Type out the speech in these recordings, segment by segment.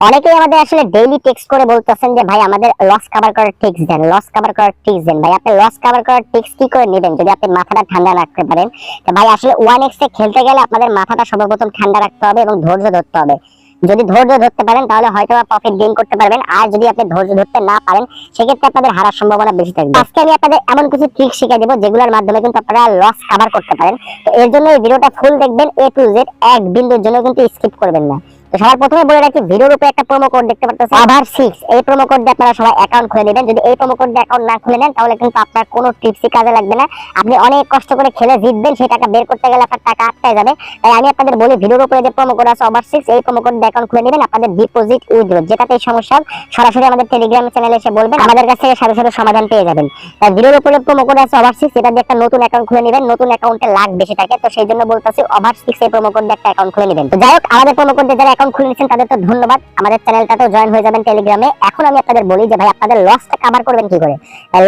অনেকেই আমাদের আসলে ডেইলি টেক্সট করে বলতেছেন যে, ভাই, আমাদের লস কভার করার টিক্স দেন লস কভার করার টিক্স দেন। ভাই, আপনি লস কভার করার টিক্স কি করে নেবেন যদি আপনি মাথাটা ঠান্ডা রাখতে পারেন? তো ভাই, আসলে ওয়ান এক্স খেলতে গেলে আপনাদের মাথাটা সর্বপ্রথম ঠান্ডা রাখতে হবে এবং ধৈর্য ধরতে হবে। যদি ধৈর্য ধরতে পারেন, তাহলে হয়তো প্রফিট গেইন করতে পারবেন। আর যদি আপনি ধৈর্য ধরতে না পারেন, সেক্ষেত্রে আপনাদের হারার সম্ভাবনা বেশি থাকবে। আজকে আমি আপনাদের এমন কিছু ট্রিক শিখিয়ে দেবো, যেগুলোর মাধ্যমে কিন্তু আপনারা লস কভার করতে পারেন। তো এর জন্য এই ভিডিওটা ফুল দেখবেন এ টু জেড এক বিন্দুর জন্য কিন্তু স্কিপ করবেন না। সবার প্রথমে বলে রাখি, ভিডিওর উপরে একটা প্রোমো কোড দেখতে পাচ্ছেন আভার সিক্স এই প্রোমো কোড দিয়ে আপনারা সবাই অ্যাকাউন্ট খুলে নেবেন। যদি এই প্রোমো কোড দিয়ে অ্যাকাউন্ট না খুলে নেন, তাহলে কিন্তু আপনার কোনো টিপসই কাজে লাগবে না। আপনি অনেক কষ্ট করে খেলে জিতবেন, সেই টাকা বের করতে গেলে আপনার টাকা আটকায় যাবে। তাই আমি আপনাদের বলি, ভিডিওর উপরে যে প্রোমো কোড আছে ওভার সিক্স এই প্রোমো কোড দিয়ে অ্যাকাউন্ট খুলে নেবেন। আপনাদের ডিপোজিট উইথড্র যেটাতে এই সমস্যা সরাসরি আমাদের টেলিগ্রাম চ্যানেলে এসে বলবেন, আমাদের কাছ থেকে সাথে সমাধান পেয়ে যাবেন। তাই ভিডিওর উপরে প্রোমো কোড আছে ওভার সিক্স এটা দিয়ে একটা নতুন অ্যাকাউন্ট খুলে নেবেন। নতুন অ্যাকাউন্টে লাখ বেশি থাকে তো সেই জন্য বলতেছি ওভার সিক্স এই প্রোমো কোড দিয়ে একটা অ্যাকাউন্ট খুলে নেবেন। তো যাই হোক, আমাদের প্রোমো কোড দিয়ে যারা অ্যাকাউন্ট খুলে নিচ্ছেন তাদের তো ধন্যবাদ। আমাদের চ্যানেলটাতেও জয়েন হয়ে যাবেন টেলিগ্রামে এখন আমি আপনাদের বলি যে, ভাই, আপনাদের লসটা কভার করবেন কি করে?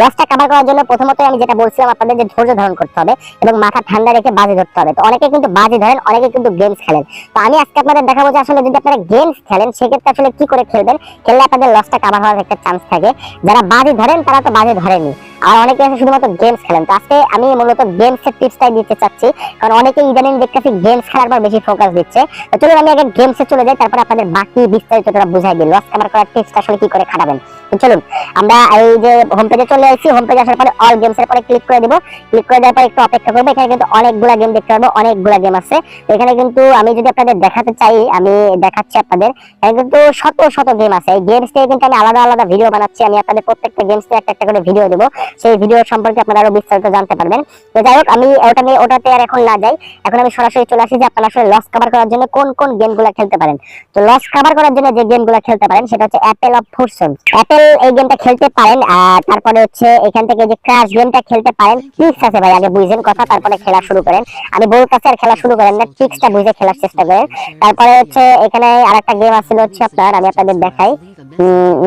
লসটা কভার করার জন্য প্রথমত আমি যেটা বলছিলাম, আপনাদের যে ধৈর্য ধারণ করতে হবে এবং মাথা ঠান্ডা রেখে বাজি ধরতে হবে। তো অনেকে কিন্তু বাজি ধরেন, অনেকে কিন্তু গেমস খেলেন। তো আমি আজকে আপনাদের দেখাবো যে, আসলে যদি আপনারা গেমস খেলেন, সেক্ষেত্রে আসলে কি করে খেলবেন? খেললে আপনাদের লসটা কভার হওয়ার একটা চান্স থাকে। যারা বাজি ধরেন, তারা তো বাজি ধরেনি আর অনেকে আছে শুধুমাত্র গেমস খেলেন। তো আজকে আমি মূলত গেমস এর টিপসটাই দিতে চাচ্ছি। কারণ অনেকে ইদানিং দেখতেছি গেমস খেলার পর বেশি ফোকাস দিচ্ছে। তো চলুন, আমি আগে গেমসে চলে যাই তারপর আপনাদের বাকি বিস্তারিতটা বুঝাই দিই লস কভার করার টিপসটা আসলে কি করে খাটাবেন? চলুন, আমরা এই যে হোম পেজে চলে আসছি। হোম পেজে আসার পরে অল গেমস এর পরে ক্লিক করে দিব। ক্লিক করে দেওয়ার পর একটু অপেক্ষা করব। এখানে কিন্তু অনেকগুলা গেম দেখতে পারব, অনেকগুলা গেম আছে। তো এখানে কিন্তু আমি যদি আপনাদের দেখাতে চাই, আমি দেখাচ্ছি আপনাদের। এখানে কিন্তু শত শত গেম আছে। এই গেমস থেকে কিন্তু আমি আলাদা আলাদা ভিডিও বানাচ্ছি। আমি আপনাদের প্রত্যেকটা গেমস থেকে একটা একটা করে ভিডিও দেবো। সেই ভিডিও সম্পর্কে আপনারা আরও বিস্তারিত জানতে পারবেন। তো যাই হোক, আমি ওটা নিয়ে, ওটাতে আর এখন না যাই। এখন আমি সরাসরি চলে আসি যে আপনারা আসলে লস কভার করার জন্য কোন কোন গেমগুলো খেলতে পারেন। তো লস কভার করার জন্য যে গেমগুলো খেলতে পারেন, সেটা হচ্ছে অ্যাপেল অফ ফোরসন অ্যাপেল এই গেমটা খেলতে পারেন আর তারপরে হচ্ছে এখান থেকে যে ক্রাশ গেমটা খেলতে পারেন ট্রিক্স আছে ভাই, আগে বুঝেন কথা, তারপরে খেলা শুরু করেন। আমি বলতেছি আর খেলা শুরু করেন না ট্রিক্সটা বুঝে খেলার চেষ্টা করেন। তারপরে হচ্ছে এখানে আর একটা গেম আসছিল হচ্ছে আপনার, আমি আপনাদের দেখাই।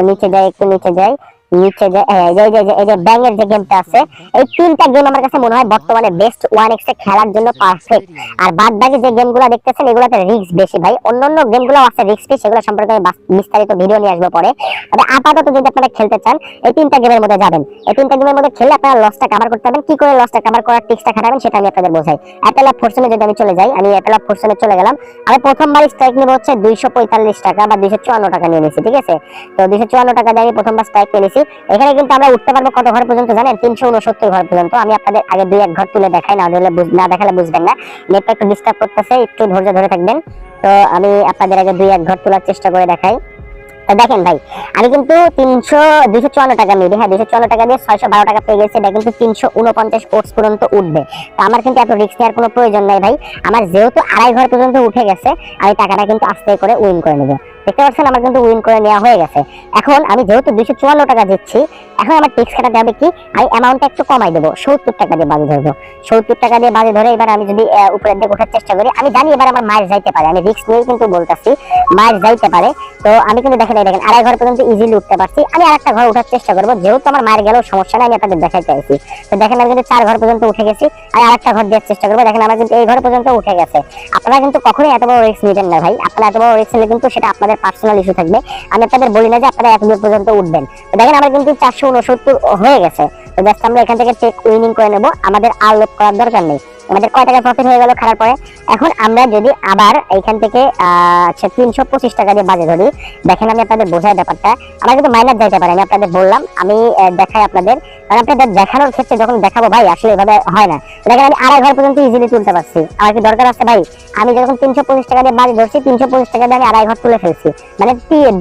নিচে যাই, একটু নিচে যাই। নিচে যে, এই যে- এই যে- গেমটা আছে, এই তিনটা গেম আমার কাছে মনে হয় বর্তমানে বেস্ট ওয়ান খেলার জন্য পারফেক্ট আর বাদ বাকি যে গেমগুলো দেখতেছেন, এগুলোতে বেশি ভাই। গেমগুলো আছে ফ্রি সেগুলো সম্পর্কে আমি বিস্তারিত ভিডিও নিয়ে আসব পরে। তবে আপাতত যদি আপনারা খেলতে চান, এই তিনটা গেমের মধ্যে যাবেন। এই তিনটা গেমের মধ্যে খেলে আপনারা লসটা কভার করতে পারবেন। কি করে লসটা কভার করার টিক্সটা খাটাবেন, সেটা আমি আপনাদের বোঝাই। অ্যাপেল অফ যদি আমি চলে যাই, আমি অ্যাপেল অফ চলে গেলাম। আমি প্রথমবার স্ট্রাইক নিব হচ্ছে দুইশো পঁয়তাল্লিশ টাকা বা দুইশো চুয়ান্ন টাকা নিয়ে নিয়েছি ঠিক আছে? তো দুইশো চুয়ান্ন টাকা দিয়ে আমি প্রথমবার স্ট্রাইক নিয়েছি এখানে কিন্তু আমরা উঠতে পারব কত ঘর পর্যন্ত জানেন? তিনশো উনসত্তর ঘর পর্যন্ত। আমি আপনাদের আগে দুই এক ঘর তুলে দেখাই, না হলে না দেখালে বুঝবেন না। নেটটা একটু ডিস্টার্ব করতেছে, একটু ধৈর্য ধরে থাকবেন। তো আমি আপনাদের আগে দুই এক ঘর তোলার চেষ্টা করে দেখাই। দেখেন ভাই, আমি কিন্তু তিনশো, দুইশো চুয়ান্ন টাকা নিবি হ্যাঁ দুইশো চুয়ান্ন টাকা দিয়ে ছয়শো বারো টাকা পেয়ে গেছে। এটা কিন্তু তিনশো উনপঞ্চাশ ওটস পর্যন্ত উঠবে। তো আমার কিন্তু এত রিস্ক নেওয়ার কোনো প্রয়োজন নাই ভাই। আমার যেহেতু আড়াই ঘর পর্যন্ত উঠে গেছে, আমি টাকাটা কিন্তু আস্তে করে উইন করে নেব। দেখতে পাচ্ছেন আমার কিন্তু উইন করে নেওয়া হয়ে গেছে। এখন আমি যেহেতু দুইশো চুয়ান্ন টাকা দিচ্ছি এখন আমার টিক্স খাটাতে হবে কি? আমি অ্যামাউন্টটা একটু কমাই দেবো। সত্তর টাকা দিয়ে বাজে ধরবো। সত্তর টাকা দিয়ে বাজে ধরে এবার আমি যদি উপরের দিকে ওঠার চেষ্টা করি, আমি জানি এবার আমার মায়ের যাইতে পারে। আমি রিস্ক নিয়ে কিন্তু বলতেছি, মায়ের যাইতে পারে। তো আমি কিন্তু দেখেন দেখেন, আড়াই ঘর পর্যন্ত ইজিলি উঠতে পারছি। আমি আরেকটা ঘর উঠার চেষ্টা করব। যেহেতু আমার মায়ের গেলেও সমস্যা নেই, আমি আপনাদের দেখাইতে চাইছি তো দেখেন, আমি কিন্তু চার ঘর পর্যন্ত উঠে গেছি। আর আরেকটা ঘর দেওয়ার চেষ্টা করব। দেখেন, আমার কিন্তু এই ঘর পর্যন্ত উঠে গেছে। আপনারা কিন্তু কখনোই এত বড় রিস্ক নিবেন না ভাই। আপনারা এত বড় রিস্ক নিলে কিন্তু সেটা আপনাদের পার্সোনাল ইস্যু থাকবে। আমি আপনাদের বলি না যে আপনারা এক দূর পর্যন্ত উঠবেন। তো দেখেন, আমার কিন্তু চারশো উনসত্তর হয়ে গেছে। তো জাস্ট আমরা এখান থেকে চেক উইনিং করে নেব। আমাদের আর লোক করার দরকার নেই। আমাদের কয় টাকা প্রফিট হয়ে গেল খারাপ পরে? এখন আমরা যদি আবার এইখান থেকে আচ্ছা তিনশো পঁচিশ টাকা দিয়ে বাজে ধরি, দেখেন আমি আপনাদের বোঝাই ব্যাপারটা। আমরা কিন্তু মাইনাস যাইতে পারি, আমি আপনাদের বললাম, আমি দেখাই আপনাদের। কারণ আপনাদের দেখানোর ক্ষেত্রে যখন দেখাবো, ভাই, আসলে এভাবে হয় না। দেখেন, আমি আড়াই ঘর পর্যন্ত ইজিলি তুলতে পারছি। আমার কি দরকার আছে, ভাই? আমি যখন তিনশো পঁচিশ টাকা দিয়ে বাজে ধরছি, তিনশো পঁচিশ টাকা দিয়ে আমি আড়াই ঘর তুলে ফেলছি। মানে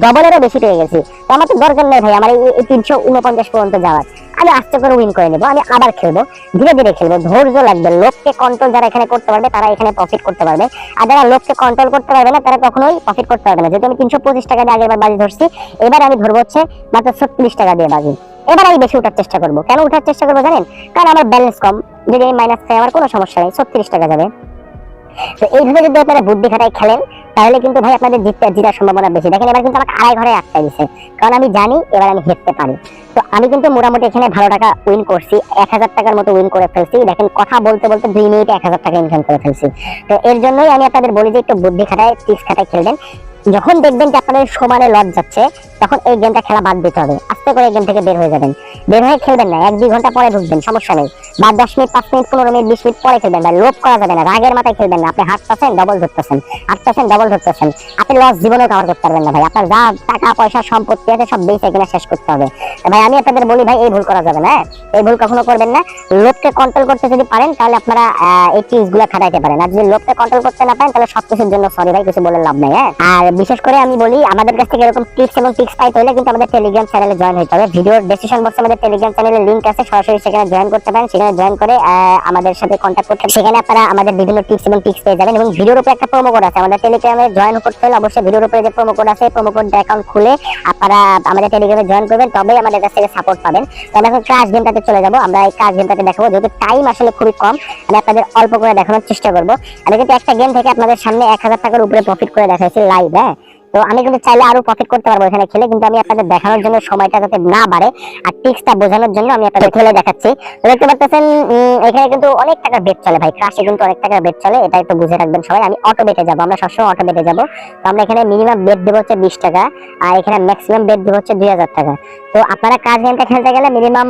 ডবলেরও বেশি পেয়ে গেছি। তো আমার তো দরকার নেই, ভাই, আমার এই তিনশো উনপঞ্চাশ পর্যন্ত যাওয়ার। আমি আস্তে করে উইন করে নেব, আমি আবার খেলব, ধীরে ধীরে খেলব। ধৈর্য লাগবে, লোককে কন্ট্রোল যারা এখানে করতে পারবে, তারা এখানে প্রফিট করতে পারবে। আর যারা লোককে কন্ট্রোল করতে পারবে না, তারা কখনোই প্রফিট করতে পারবে না। যেহেতু আমি তিনশো পঁচিশ টাকা দিয়ে আগের বার বাজি ধরছি, এবার আমি ধরবো হচ্ছে মাত্র ছত্রিশ টাকা দিয়ে বাজি। এবার আমি বেশি উঠার চেষ্টা করব। কেন উঠার চেষ্টা করব জানেন? কারণ আমার ব্যালেন্স কম, যদি আমি মাইনাস খাই আমার কোনো সমস্যা নেই, ছত্রিশ টাকা যাবে। তো এইভাবে যদি আপনারা বুদ্ধি খাটায় খেলেন তাহলে কিন্তু ভাই আপনাদের জিততে জিতার সম্ভাবনা বেশি। দেখেন, এবার কিন্তু আমাকে আড়াই ঘরে আটকা দিছে। কারণ আমি জানি এবার আমি হেরতে পারি। তো আমি কিন্তু মোটামুটি এখানে ভালো টাকা উইন করছি। এক হাজার টাকার মতো উইন করে ফেলছি। দেখেন, কথা বলতে বলতে দুই মিনিটে এক হাজার টাকা ইনকাম করে ফেলছি। তো এর জন্যই আমি আপনাদের বলি যে, একটু বুদ্ধি খাটায় টিপস খাটায় খেলবেন। যখন দেখবেন যে আপনাদের সমানে লস যাচ্ছে, তখন এই গেমটা খেলা বাদ দিতে হবে। আস্তে করে গেম থেকে বের হয়ে যাবেন। বের হয়ে খেলবেন না। এক দুই ঘণ্টা পরে ঢুকবেন, সমস্যা নেই। বা দশ মিনিট, পাঁচ মিনিট, পনেরো মিনিট, বিশ মিনিট পরে খেলবেন ভাই লোভ করা যাবে না, রাগের মাথায় খেলবেন না। আপনি হাঁটতেছেন ডবল ধরতেছেন, হাঁটতেছেন ডবল ধরতেছেন। আপনি লস জীবনেও কভার করতে পারবেন না ভাই। আপনার যা টাকা, পয়সা, সম্পত্তি আছে, সব বেঁচে কিনা শেষ করতে হবে। ভাই, আমি আপনাদের বলি ভাই, এই ভুল করা যাবে না হ্যাঁ? এই ভুল কখনো করবেন না। লোককে কন্ট্রোল করতে যদি পারেন, তাহলে আপনারা এই টিপসগুলো খাটাইতে পারেন। আর যদি লোককে কন্ট্রোল করতে না পারেন, তাহলে সবকিছুর জন্য সরি ভাই, কিছু বলে লাভ নাই হ্যাঁ? আর বিশেষ করে আমি বলি, আমাদের কাছ থেকে এরকম টিপস এবং টিক্স পাইতে হলে কিন্তু আমাদের টেলিগ্রাম চ্যানেলে জয়েন হতে হবে। ভিডিওর ডেসক্রিপশন বক্সে আমাদের টেলিগ্রাম চ্যানেলের লিংক আছে, সরাসরি সেখানে জয়েন করতে পারেন। সেখানে জয়েন করে আমাদের সাথে কন্ট্যাক্ট করতে সেখানে আপনারা আমাদের বিভিন্ন টিপস এবং টিক্স পেয়ে যাবেন এবং ভিডিওর উপরে একটা প্রোমো কোড আছে। আমাদের টেলিগ্রামে জয়েন করতে হলে অবশ্যই ভিডিওর উপরে যে প্রোমো কোড আছে প্রোমো কোড অ্যাকাউন্ট খুলে আপনারা আমাদের টেলিগ্রামে জয়েন করবেন, তবেই আমাদের কাছ থেকে সাপোর্ট পাবেন। তো আমরা এখন ক্রাশ গেমটাতে চলে যাব। আমরা এই ক্রাশ গেমটাতে দেখাবো, যেহেতু টাইম আসলে খুবই কম, আমি আপনাদের অল্প করে দেখানোর চেষ্টা করব। আমি কিন্তু একটা গেম থেকে আপনাদের সামনে এক হাজার টাকার উপরে প্রফিট করে দেখাইছি লাইভ হ্যাঁ? তো আমি কিন্তু চাইলে আরও প্রফিট করতে পারব এখানে খেলে, কিন্তু আমি আপনাদের দেখানোর জন্য সময়টা যাতে না বাড়ে আর টিক্সটা বোঝানোর জন্য আমি আপনাদের খেলে দেখাচ্ছি। তো দেখতে পাচ্ছেন এখানে কিন্তু অনেক টাকার বেট চলে ভাই ক্রাশে কিন্তু অনেক টাকার বেট চলে, এটা একটু বুঝে রাখবেন সবাই। আমি অটো বেটে যাব, আমরা সবসময় অটো বেটে যাব। তো আমরা এখানে মিনিমাম বেট দেবো হচ্ছে বিশ টাকা, আর এখানে ম্যাক্সিমাম বেট দেবো হচ্ছে দুই হাজার টাকা। তো আপনারা কাজ গেমটা খেলতে গেলে মিনিমাম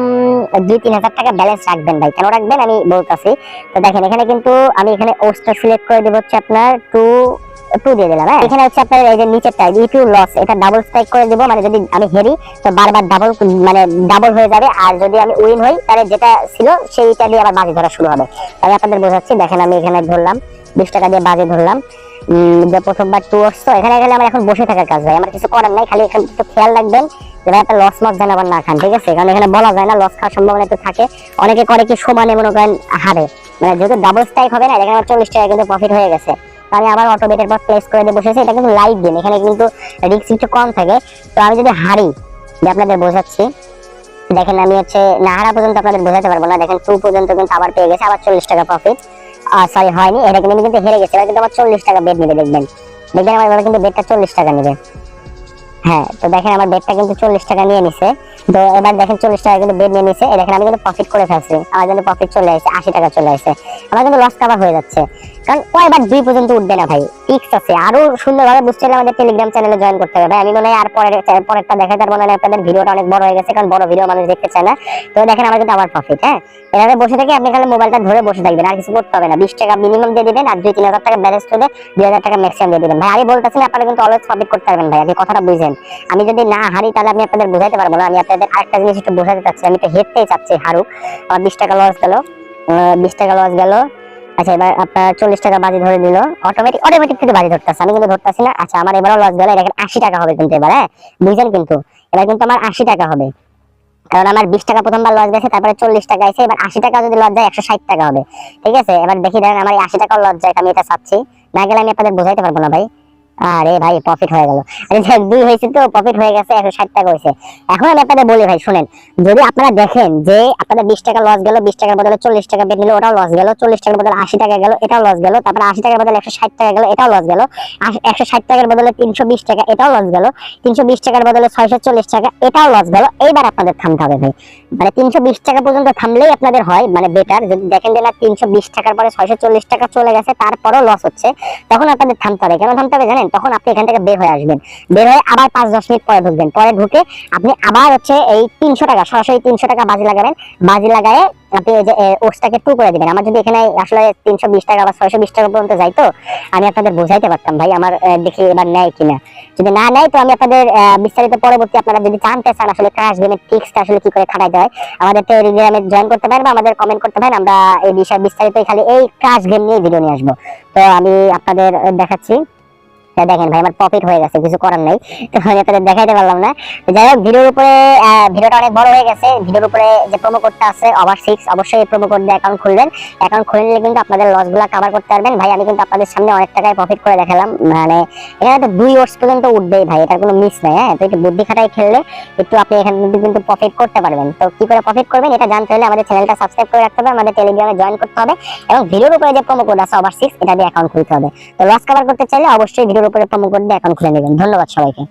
দুই, তিন হাজার টাকা ব্যালেন্স রাখবেন ভাই। কেন রাখবেন? আমি বলতেছি। তো দেখেন, এখানে কিন্তু আমি এখানে ওস্টটা সিলেক্ট করে দেবো হচ্ছে আপনার টু টু দিয়ে দিলাম হ্যাঁ? এখানে হচ্ছে আপনার এই যে নিচেরটা ই টু লস এটা ডাবল স্ট্রাইক করে দিব মানে যদি আমি হেরি, তো বারবার ডাবল মানে ডাবল হয়ে যাবে, আর যদি আমি উইন হই, তাহলে যেটা ছিল, সেইটা দিয়ে আবার বাজি ধরা শুরু হবে। আমি আপনাদের বোঝাচ্ছি, দেখেন আমি এখানে ধরলাম, বিশ টাকা দিয়ে বাজি ধরলাম। যে প্রথমবার টু আসতো এখানে গেলে আমার এখন বসে থাকার কাজ হয় আমার কিছু করার নাই, খালি এখানে একটু খেয়াল রাখবেন যে ভাই একটা লস মস যেন আবার না খান, ঠিক আছে? কারণ এখানে বলা যায় না লস খাওয়ার সম্ভাবনা একটু থাকে। অনেকে করে কি সমানে মনে করেন হারে মানে যেহেতু ডাবল স্ট্রাইক হবে না, এখানে আমার চল্লিশ টাকা কিন্তু প্রফিট হয়ে গেছে। আমি আবার অটো বেটের পর প্লেস করে দিয়ে বসেছি এটা কিন্তু লাইভ গেম এখানে কিন্তু রিস্ক একটু কম থাকে। তো আমি যদি হারি, যে আপনাদের বোঝাচ্ছি, দেখেন আমি হচ্ছে না হারা পর্যন্ত আপনাদের বোঝাতে পারব না। দেখেন টু পর্যন্ত কিন্তু আবার পেয়ে গেছে, আবার চল্লিশ টাকা প্রফিট সরি হয়নি। এটা কিন্তু আমি কিন্তু হেরে গেছি। এবার কিন্তু আমার চল্লিশ টাকা বেড নেবে, দেখবেন। দেখবেন আমার কিন্তু বেডটা চল্লিশ টাকা নেবে। হ্যাঁ তো দেখেন আমার বেডটা কিন্তু চল্লিশ টাকা নিয়ে নিছে। তো এবার দেখেন চল্লিশ টাকা কিন্তু বেড নিয়ে নিছে। দেখেন আমি কিন্তু প্রফিট করে ফেলছি। আমার কিন্তু প্রফিট চলে আসছে আশি টাকা চলে আসছে আমার কিন্তু লস কাভার হয়ে যাচ্ছে। কারণ কয়বার দুই পর্যন্ত উঠবে না ভাই টিক্স আছে। আরও সুন্দরভাবে বুঝতে হলে আমাদের টেলিগ্রাম চ্যানেলে জয়েন করতে হবে। ভাই, আমি মনে হয় আর পরের পরেরটা দেখাতে পারব না আপনাদের ভিডিওটা অনেক বড় হয়ে গেছে, কারণ বড় ভিডিও মানুষ দেখতে চায় না। তো দেখেন আমার কিন্তু আবার প্রফিট হ্যাঁ? এভাবে বসে থেকে আপনি খালি মোবাইলটা ধরে বসে থাকবেন, আর কিছু করতে হবে না। বিশ টাকা মিনিমাম দিয়ে দিবেন, আর দুই তিন হাজার টাকা ব্যালেন্স হলে দুই হাজার টাকা ম্যাক্সিমাম দিয়ে দিবেন। ভাই, আমি বলতেছি না, আপনারা কিন্তু অলওয়েজ প্রফিট করতে পারবেন ভাই, আপনি কথাটা বুঝেন। আমি যদি না হারি, তাহলে আমি আপনাদের বোঝাতে পারব না। আমি আপনাদের আরেকটা জিনিস একটু বোঝাতে চাচ্ছি, আমি তো হেরতেই চাচ্ছি হারুক। আমার বিশ টাকা লস গেল বিশ টাকা লস গেল। আচ্ছা এবার আপনার চল্লিশ টাকা বাজি ধরে দিল অটোমেটিক অটোমেটিক কিন্তু বাজি ধরতেছে। আমি কিন্তু ধরতেছি না। আচ্ছা আমার এবারও লস গেল। দেখেন আশি টাকা হবে কিন্তু এবার হ্যাঁ? বুঝলেন কিন্তু। এবার কিন্তু আমার আশি টাকা হবে। কারণ আমার বিশ টাকা প্রথমবার লস গেছে, তারপরে চল্লিশ টাকা আছে এবার আশি টাকা যদি লস যায়, একশো ষাট টাকা হবে। ঠিক আছে? এবার দেখি দেখেন আমার এই আশি টাকাও লস যায়, আমি এটা চাচ্ছি। না গেলে আমি আপনাদের বোঝাইতে পারব না ভাই। আরে ভাই প্রফিট হয়ে গেল। যাক, দুই হয়েছে তো প্রফিট হয়ে গেছে একশো ষাট টাকা হয়েছে। এখন আমি আপনাদের বলি ভাই শুনেন যদি আপনারা দেখেন যে আপনাদের বিশ টাকা লস গেল বিশ টাকার বদলে চল্লিশ টাকা বের নিল ওটাও লস গেল চল্লিশ টাকার বদলে আশি টাকা গেল এটাও লস গেল তারপরে আশি টাকার বদলে একশো ষাট টাকা গেল এটাও লস গেল একশো ষাট টাকার বদলে তিনশো বিশ টাকা এটাও লস গেল তিনশো বিশ টাকার বদলে ছয়শো চল্লিশ টাকা এটাও লস গেল। এইবার আপনাদের থামতে হবে ভাই। মানে তিনশো বিশ টাকা পর্যন্ত থামলেই আপনাদের হয় মানে বেটার যদি দেখেন যে না তিনশো বিশ টাকার পরে ছয়শো চল্লিশ টাকা চলে গেছে তারপরও লস হচ্ছে তখন আপনাদের থামতে হবে। কেন থামতে হবে জানেন? তখন আপনি এখান থেকে বের হয়ে আসবেন। বের হয়ে আবার পাঁচ দশ মিনিট পরে ঢুকবেন। পরে ঢুকে আপনি আবার হচ্ছে এই তিনশো টাকা, সরাসরি তিনশো টাকা বাজি লাগাবেন। বাজি লাগায় আপনি এই যে ওসটাকে টু করে দিবেন। আমার যদি এখানে আসলে তিনশো বিশ টাকা বা ছয়শো বিশ টাকা পর্যন্ত যাইতো, আমি আপনাদের বোঝাইতে পারতাম, ভাই, আমার দেখি এবার নেয় কিনা? যদি না নেয়, তো আমি আপনাদের বিস্তারিত পরবর্তী আপনারা যদি জানতে চান, আসলে ক্রাশ গেমের টিক্সটা আসলে কি করে খাটাইতে হয়, আমাদের টেলিগ্রামে জয়েন করতে পারেন বা আমাদের কমেন্ট করতে পারেন, আমরা এই বিষয়ে বিস্তারিত খালি এই ক্রাশ গেম নিয়ে ভিডিও নিয়ে আসব। তো আমি আপনাদের দেখাচ্ছি। তা দেখেন ভাই, আমার প্রফিট হয়ে গেছে, কিছু করার নাই। আপনাদের দেখাইতে পারলাম না। যাই হোক, ভিডিওর উপরে ভিডিওটা অনেক বড় হয়ে গেছে। ভিডিওর উপরে যে প্রোমো কোডটা আছে ওভার সিক্স অবশ্যই এই প্রোমো কোড দিয়ে অ্যাকাউন্ট খুলবেন। অ্যাকাউন্ট খুলে নিলে কিন্তু আপনাদের লসগুলা কভার করতে পারবেন। ভাই, আমি কিন্তু আপনাদের সামনে অনেক টাকায় প্রফিট করে দেখালাম। মানে এখানে তো দুই ওয়ার্স পর্যন্ত উঠবেই ভাই, এটার কোনো মিস নাই হ্যাঁ? তো একটু বুদ্ধি খাটাই খেললে একটু আপনি এখানে কিন্তু কিন্তু প্রফিট করতে পারবেন। তো কি করে প্রফিট করবেন, এটা জানতে হলে আমাদের চ্যানেলটা সাবস্ক্রাইব করে রাখতে হবে, আমাদের টেলিগ্রামে জয়েন করতে হবে। এবং ভিডিওর উপরে যে প্রোমো কোড আছে ওভার সিক্স এটা দিয়ে অ্যাকাউন্ট খুলতে হবে। তো লস কভার করতে চাইলে অবশ্যই ভিডিওর উপরে প্রমো কোড অ্যাকাউন্ট খুলে নেবেন ধন্যবাদ সবাইকে।